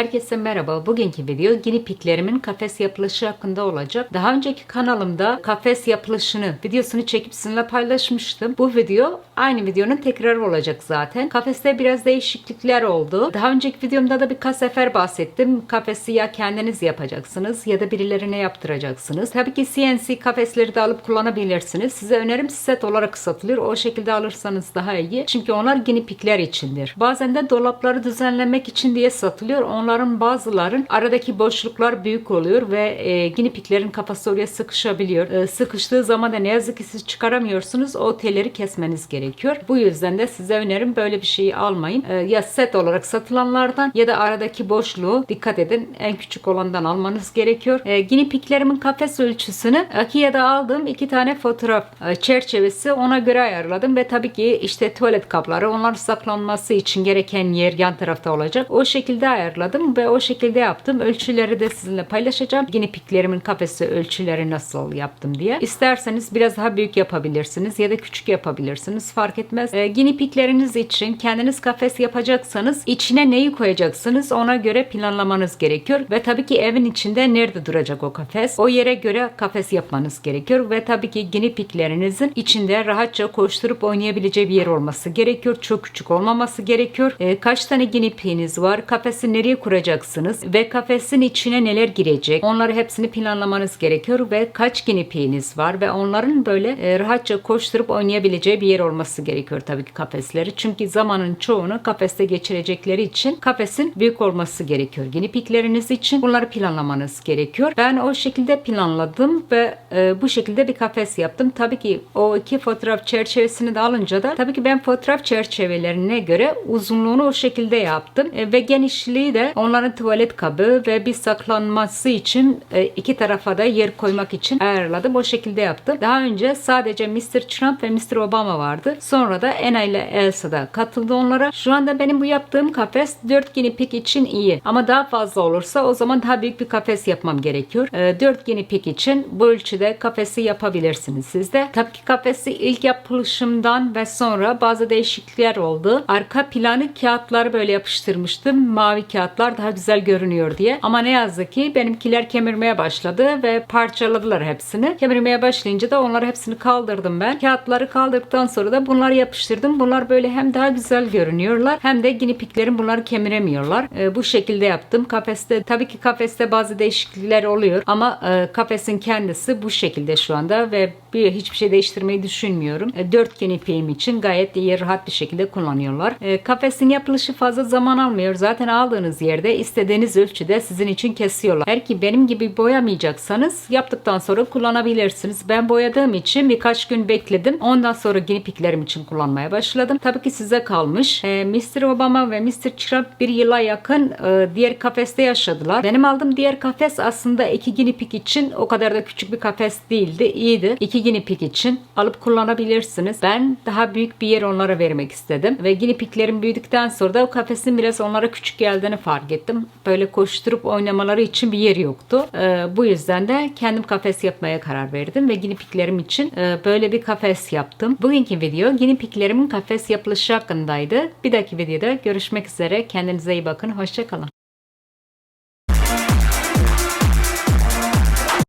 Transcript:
Herkese merhaba. Bugünkü video guinea kafes yapılışı hakkında olacak. Daha önceki kanalımda kafes yapılışını videosunu çekip sizinle paylaşmıştım. Bu video aynı videonun tekrarı olacak zaten. Kafeste biraz değişiklikler oldu. Daha önceki videomda da birkaç sefer bahsettim. Kafesi ya kendiniz yapacaksınız ya da birilerine yaptıracaksınız. Tabii ki CNC kafesleri de alıp kullanabilirsiniz. Size önerim set olarak satılıyor. O şekilde alırsanız daha iyi. Çünkü onlar guinea içindir. Bazen de dolapları düzenlemek için diye satılıyor. Onların bazıların aradaki boşluklar büyük oluyor ve e, guinea piglerin kafası oraya sıkışabiliyor. E, sıkıştığı zaman da ne yazık ki siz çıkaramıyorsunuz. O telleri kesmeniz gerekiyor. Bu yüzden de size önerim böyle bir şeyi almayın. E, ya set olarak satılanlardan ya da aradaki boşluğu dikkat edin. En küçük olandan almanız gerekiyor. E, guinea piglerimin kafes ölçüsünü Akia'da aldığım iki tane fotoğraf e, çerçevesi ona göre ayarladım ve tabii ki işte tuvalet kapları onlar saklanması için gereken yer yan tarafta olacak. O şekilde ayarladım ve o şekilde yaptım. Ölçüleri de sizinle paylaşacağım. Guinea piglerimin kafesi ölçüleri nasıl yaptım diye. İsterseniz biraz daha büyük yapabilirsiniz ya da küçük yapabilirsiniz. Fark etmez. E, guinea pigleriniz için kendiniz kafes yapacaksanız içine neyi koyacaksınız ona göre planlamanız gerekiyor. Ve tabii ki evin içinde nerede duracak o kafes? O yere göre kafes yapmanız gerekiyor. Ve tabii ki guinea piglerinizin içinde rahatça koşturup oynayabileceği bir yer olması gerekiyor. Çok küçük olmaması gerekiyor. E, kaç tane guinea pig'iniz var? Kafesi nereye kuracaksınız? Ve kafesin içine neler girecek? Onları hepsini planlamanız gerekiyor ve kaç guinea pig'iniz var ve onların böyle e, rahatça koşturup oynayabileceği bir yer olması gerekiyor tabii ki kafesleri. Çünkü zamanın çoğunu kafeste geçirecekleri için kafesin büyük olması gerekiyor. Guinea pigleriniz için bunları planlamanız gerekiyor. Ben o şekilde planladım ve e, bu şekilde bir kafes yaptım. Tabii ki o iki fotoğraf çerçevesini de alınca da tabii ki ben fotoğraf çerçevelerine göre uzunluğunu o şekilde yaptım. E, ve genişliği de onların tuvalet kabı ve bir saklanması için e, iki tarafa da yer koymak için ayarladım. O şekilde yaptım. Daha önce sadece Mr. Trump ve Mr. Obama vardı. Sonra da Anna ile Elsa da katıldı onlara. Şu anda benim bu yaptığım kafes 4 guinea için iyi. Ama daha fazla olursa o zaman daha büyük bir kafes yapmam gerekiyor. E, 4 guinea pig için bu ölçüde kafesi yapabilirsiniz siz de. Tabii ki kafesi ilk yapılışımdan ve sonra bazı değişiklikler oldu. Arka planı kağıtları böyle yapıştırmıştım. Mavi kağıtlar daha güzel görünüyor diye. Ama ne yazık ki benimkiler kemirmeye başladı ve parçaladılar hepsini. Kemirmeye başlayınca da onları hepsini kaldırdım ben. Kağıtları kaldırdıktan sonra da bunları yapıştırdım. Bunlar böyle hem daha güzel görünüyorlar hem de guinea piglerin bunları kemiremiyorlar. E, bu şekilde yaptım. Kafeste tabii ki kafeste bazı değişiklikler oluyor ama e, kafesin kendisi bu şekilde şu anda ve bir hiçbir şey değiştirmeyi düşünmüyorum. E, 4 guinea pig'im için gayet iyi rahat bir şekilde kullanıyorlar. E, kafesin yapılışı fazla zaman almıyor. Zaten aldığınız yerde istediğiniz ölçüde sizin için kesiyorlar. Eğer ki benim gibi boyamayacaksanız yaptıktan sonra kullanabilirsiniz. Ben boyadığım için birkaç gün bekledim. Ondan sonra guinea piglerim için kullanmaya başladım. Tabii ki size kalmış. E, Mr. Obama ve Mr. Trump bir yıla yakın e, diğer kafeste yaşadılar. Benim aldığım diğer kafes aslında iki guinea pig için o kadar da küçük bir kafes değildi. İyiydi. İki guinea pig için alıp kullanabilirsiniz. Ben daha büyük bir yer onlara vermek istedim. Ve guinea piglerim büyüdükten sonra da kafesin biraz onlara küçük geldiğini fark ettim. Böyle koşturup oynamaları için bir yer yoktu. Ee, bu yüzden de kendim kafes yapmaya karar verdim ve guinea piglerim için e, böyle bir kafes yaptım. Bugünkü video guinea piglerimin kafes yapılışı hakkındaydı. Bir dahaki videoda görüşmek üzere. Kendinize iyi bakın. Hoşçakalın.